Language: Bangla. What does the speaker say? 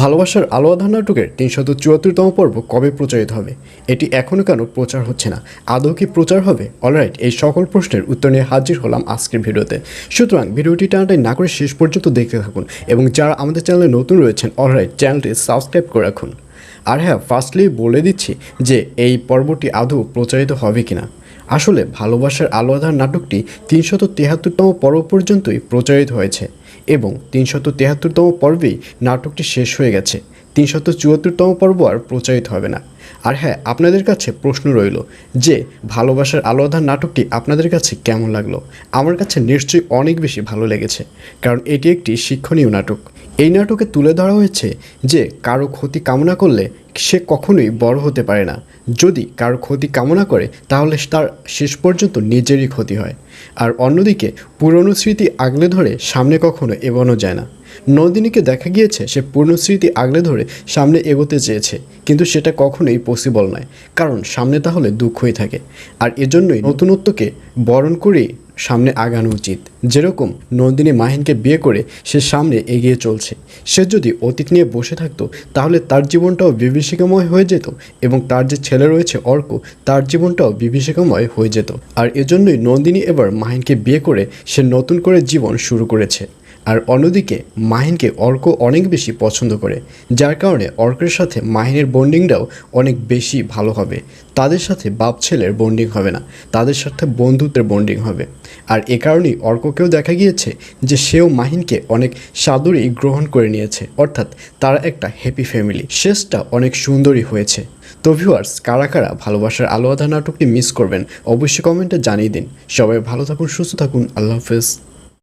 ভালোবাসার আলো আধার নাটকের তিনশত চুয়াত্তরতম পর্ব কবে প্রচারিত হবে? এটি এখনও কেন প্রচার হচ্ছে না? আদৌ কি প্রচার হবে? অলরাইট, এই সকল প্রশ্নের উত্তর নিয়ে হাজির হলাম আজকের ভিডিওতে। সুতরাং ভিডিওটি টানাটাই না করে শেষ পর্যন্ত দেখতে থাকুন এবং যারা আমাদের চ্যানেলে নতুন রয়েছেন, অলরাইট চ্যানেলটি সাবস্ক্রাইব করে রাখুন। আর হ্যাঁ ফার্স্টলি বলে দিচ্ছি যে এই পর্বটি আদৌ প্রচারিত হবে কিনা। আসলে ভালোবাসার আলোধার নাটকটি তিনশত তেহাত্তরতম পর্ব পর্যন্তই প্রচারিত হয়েছে এবং তিনশত তেহাত্তরতম পর্বেই নাটকটি শেষ হয়ে গেছে। তিনশত চুয়াত্তরতম পর্ব আর প্রচারিত হবে না। আর হ্যাঁ আপনাদের কাছে প্রশ্ন রইল যে ভালোবাসার আলোধার নাটকটি আপনাদের কাছে কেমন লাগল? আমার কাছে নিশ্চয়ই অনেক বেশি ভালো লেগেছে, কারণ এটি একটি শিক্ষণীয় নাটক। এই নাটকে তুলে ধরা হয়েছে যে কারও ক্ষতি কামনা করলে সে কখনোই বড় হতে পারে না। যদি কারও ক্ষতি কামনা করে, তাহলে তার শেষ পর্যন্ত নিজেরই ক্ষতি হয়। আর অন্যদিকে, পুরনো স্মৃতি আগলে ধরে সামনে কখনো এগোনো যায় না। নন্দিনীকে দেখা গিয়েছে, সে পুরনো স্মৃতি আগলে ধরে সামনে এগোতে চেয়েছে, কিন্তু সেটা কখনোই পসিবল নয়, কারণ সামনে তাহলে দুঃখই থাকে। আর এজন্যই নতুনত্বকে বরণ করে সামনে আগানো উচিত। যেরকম নন্দিনী মাহিনকে বিয়ে করে সে সামনে এগিয়ে চলছে, সে যদি অতীত নিয়ে বসে থাকতো, তাহলে তার জীবনটাও বিভীষিকাময় হয়ে যেত এবং তার যে ছেলে রয়েছে অর্ক, তার জীবনটাও বিভীষিকাময় হয়ে যেত। আর এজন্যই নন্দিনী এবার মাহিনকে বিয়ে করে সে নতুন করে জীবন শুরু করেছে। আর অন্যদিকে মাহিনকে অর্ক অনেক বেশি পছন্দ করে, যার কারণে অর্কের সাথে মাহিনের বন্ডিংটাও অনেক বেশি ভালো হবে। তাদের সাথে বাপ ছেলের বন্ডিং হবে না, তাদের সাথে বন্ধুত্বের বন্ডিং হবে। আর এ কারণেই অর্ককেও দেখা গিয়েছে যে সেও মাহিনকে অনেক সাদরেই গ্রহণ করে নিয়েছে, অর্থাৎ তারা একটা হ্যাপি ফ্যামিলি শেষটা অনেক সুন্দরই হয়েছে। তো ভিউয়ার্স কারা কারা ভালোবাসার আলো আধা নাটকটি মিস করবেন, অবশ্যই কমেন্টে জানিয়ে দিন। সবাই ভালো থাকুন, সুস্থ থাকুন, আল্লাহ হাফেজ।